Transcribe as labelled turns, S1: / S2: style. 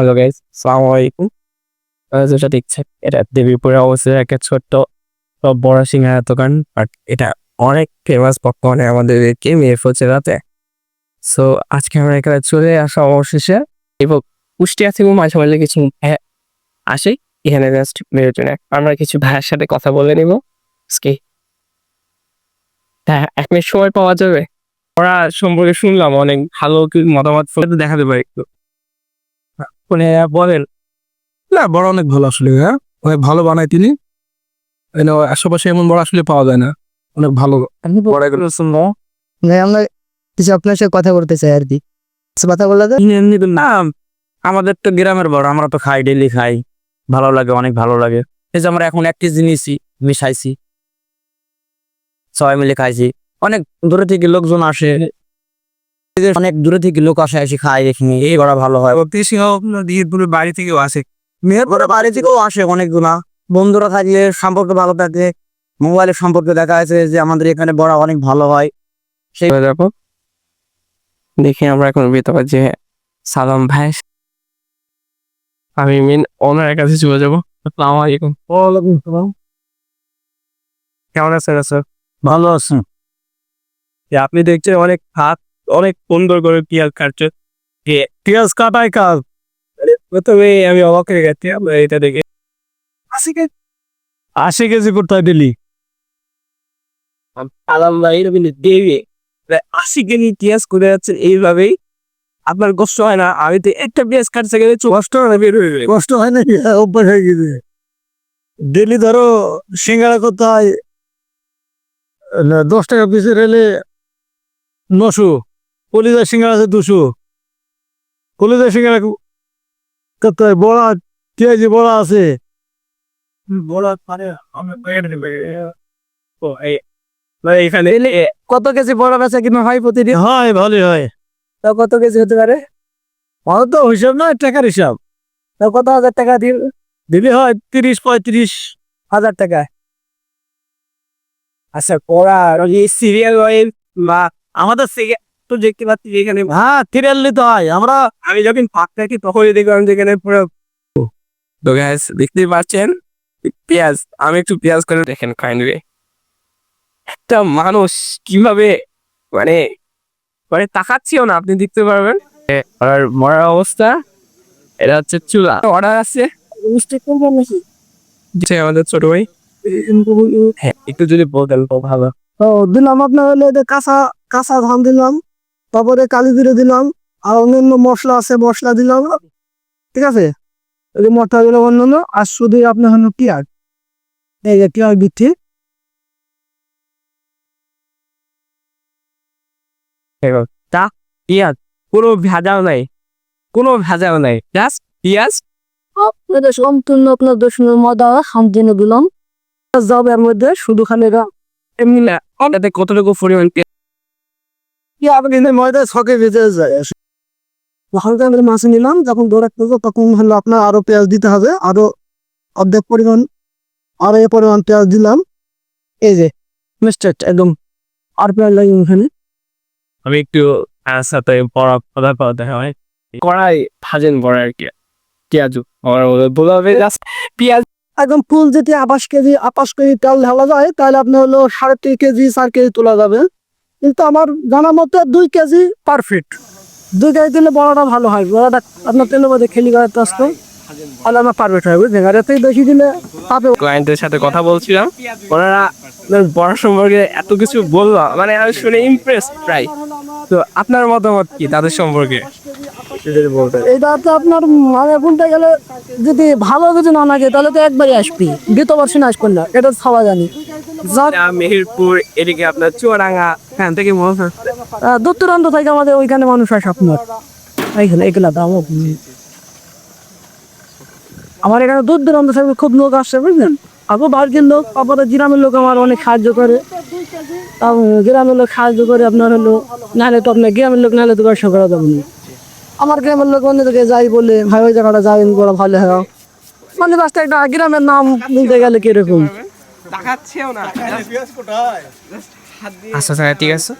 S1: Hello guys সালাম আলাইকুম যেটা দেখছেন এটা দেবীপুরে অবস্থিত একটা ছোট্ট সব বড় সিঙ্গারা দোকান বাট এটা অনেক ফেমাস বর্তমানে আমাদের কে মেফ হচ্ছে রাতে সো আজকে আমরা এখানে চলে আসা অবশেষে। এবং পুষ্টি আছে এবং মাঝে মাঝে কিছু আসে। এখানে জাস্ট মেয়ের জন্য। আমরা কিছু ভাইয়ের সাথে কথা বলে নিব। আজকে হ্যাঁ এক মিনিট সময় পাওয়া যাবে? ওরা সম্পর্কে শুনলাম, অনেক ভালো কি মতামত তো দেখা দেবো একটু। মানে বলেন।
S2: না বড় অনেক ভালো আসলে হ্যাঁ? অনেক ভালো বানায় তিনি। এনে আশেপাশে এমন বড় আসলে পাওয়া যায় না। অনেক ভালো বড় এগুলো
S1: শুনব
S3: না। আমরা কিছু আপনার সাথে কথা বলতে চাই আর কি। কথা বলা যায়
S1: এমনি তো না আমাদের তো গ্রামের বড় আমরা তো খাই ডেলি খাই। ভালো লাগে অনেক ভালো লাগে। এই যে আমরা এখন একটি জিনিসই মিশাইছি। সবাই মিলে খাইছি। অনেক দূরে থেকে লোকজন আসে। অনেক দূরে থেকে লোক আসে এসে খায় এখানে এই করা ভালো হয়।
S2: সিংহ দিয়ে বাড়ি থেকেও আসে।
S1: মেয়ের পরে বাড়ি থেকেও আসে অনেকগুলা। বন্ধুরা থাকলে সম্পর্ক ভালো থাকে মোবাইলের সম্পর্কে দেখা যাচ্ছে যে আমাদের এখানে বড় অনেক ভালো হয়। সেই দেখো দেখি আমরা এখন ভিতরে যে সালাম ভাই। আমি মেন ওনার কাছে চলে যাব। আসসালামু আলাইকুম।
S2: ওয়ালাইকুম সালাম
S1: কেমন আছেন স্যার
S2: ভালো আছেন
S1: আপনি দেখছেন অনেক হাত অনেক সুন্দর করে পেঁয়াজ কাটছে। যে
S2: পেঁয়াজ কাটাই কাজ
S1: প্রথমে আমি অবাক হয়ে গেছি এটা দেখে।
S2: আশি কেজি আশি কেজি কোথায় দিলি?
S1: আলাম ভাই এরকম দেবে। আশি কেজি পেঁয়াজ করে যাচ্ছেন এইভাবেই। আপনার কষ্ট হয় না আমি তো একটা পেঁয়াজ কাটতে গেলে কষ্ট হয় না বের হয়ে যাবে।
S2: কষ্ট হয় নাকি অভ্যাস হয়ে গেছে। ডেলি ধরো সিঙ্গারা কোথায় না, দশ টাকা পিসের এলে নশো। কলিজা সিঙ্গারা আছে দুশো। কলিজা সিঙ্গারা কোথায় বড়া পেঁয়াজি বড়া আছে।
S1: কত কেজি বড় বেচা কিনা হয় প্রতিদিন?
S2: হয় ভালোই হয়।
S1: তা কত কেজি হতে পারে?
S2: আমার তো হিসাব না টাকার হিসাব।
S1: তা কত হাজার টাকা দিল?
S2: দিলে হয় তিরিশ পঁয়ত্রিশ।
S1: হাজার টাকা। আচ্ছা পড়া এই সিরিয়াল ওয়েল বা আমাদের তো দেখতে পাচ্ছি এখানে
S2: হ্যাঁ তিরাল নিতে হয় আমরা
S1: আমি যখন ফাঁক থাকি তখনই দেখলাম যে এখানে পুরো তো গ্যাস দেখতেই পাচ্ছেন? পেঁয়াজ আমি একটু পেঁয়াজ করে দেখেন কাইন্ডলি একটা মানুষ কীভাবে মানে মানে তাকাচ্ছিও না আপনি দেখতে পারবেন? আর মরার অবস্থা এটা হচ্ছে চুলা। অর্ডার আছে। আমাদের ছোট ভাই। হ্যাঁ একটু যদি বলতেন তো ভালো।
S3: ও দিলাম আপনার হলে এটা কাঁচা কাঁচা ধান দিলাম। তারপরে কালি জিরে দিলাম আর অন্যান্য মশলা আছে মশলা দিলাম। ঠিক আছে? এই মশলা দিলাম অন্যান্য আর শুধু আপনার হলো পেঁয়াজ এই যে পেঁয়াজ দিচ্ছি
S1: পেঁয়াজ কোনো ভেজাল নাই। কোনো ভেজাল নাই। জাস্ট পেঁয়াজ
S3: আপনাদের সম্পূর্ণ আপনার দর্শনের মজা শান্তিনে দিলাম। যাবে এর মধ্যে শুধু খালি
S1: এমনি না কতটুকু পরিমাণ
S3: ময়দা ছকে যায়? হালকা করে মাছ নিলাম যখন দৌড়াতে তখন হলো আপনার আরও পেঁয়াজ দিতে হবে আরও অর্ধেক পরিমাণ আরও এ পরিমাণ পেঁয়াজ দিলাম। এই যে মিস্টার একদম আর পেঁয়াজ লাগে ওখানে।
S1: আমি একটু সাথে বড় কথা কথা হয়। কড়াই ভাজেন বড় আর কি পেঁয়াজু। আমার বলা হবে জাস্ট পেঁয়াজ।
S3: একদম ফুল যদি আপাশ কেজি আপাশ কেজি তেল ঢালা যায় তাহলে আপনার হলো সাড়ে তিন কেজি চার কেজি তোলা যাবে। কিন্তু আমার জানা মতে দুই কেজি পারফেক্ট দুই কেজি দিলে বড়টা ভালো হয়। বড়টা আপনার তেলের মধ্যে খেলি করাতে আসতো তাহলে আমার পারফেক্ট হয় বুঝলেন? আর থেকে বেশি দিলে পাবে।
S1: ক্লায়েন্টের সাথে কথা বলছিলাম। ওনারা বড় সম্পর্কে এত কিছু বলল মানে আমি শুনে ইমপ্রেস প্রায়। তো আপনার মতামত কি তাদের সম্পর্কে?
S3: এটা তো আপনার মানে বলতে গেলে যদি ভালো কিছু না লাগে তাহলে তো একবারই আসবি। দ্বিতীয়বার শুনে আসবেন না এটা খাওয়া জানি।
S1: মেহেরপুর এদিকে আপনার চুয়াডাঙ্গা এখান থেকে মনে হয়।
S3: আহ, দূর দূরান্ত থেকে আমাদের ওইখানে মানুষ আসে আপনার এইখানে এগুলা দাম আমার এখানে দূর দূরান্ত থেকে খুব লোক আসছে বুঝলেন? আবার বাড়ির লোক আবার গ্রামের লোক আমার অনেক সাহায্য করে। গ্রামের লোক সাহায্য করে আপনার হলো নাহলে তো আপনার গ্রামের লোক নাহলে তো ব্যবসা করা যাবে না। আমার গ্রামের লোক অন্য দিকে যাই বলে ভাই ওই জায়গাটা যাবেন বলে ভালো হয় মানে রাস্তা একটা গ্রামের নাম বলতে গেলে কীরকম?
S1: দেখাচ্ছেও না। আচ্ছা আচ্ছা ঠিক আছে।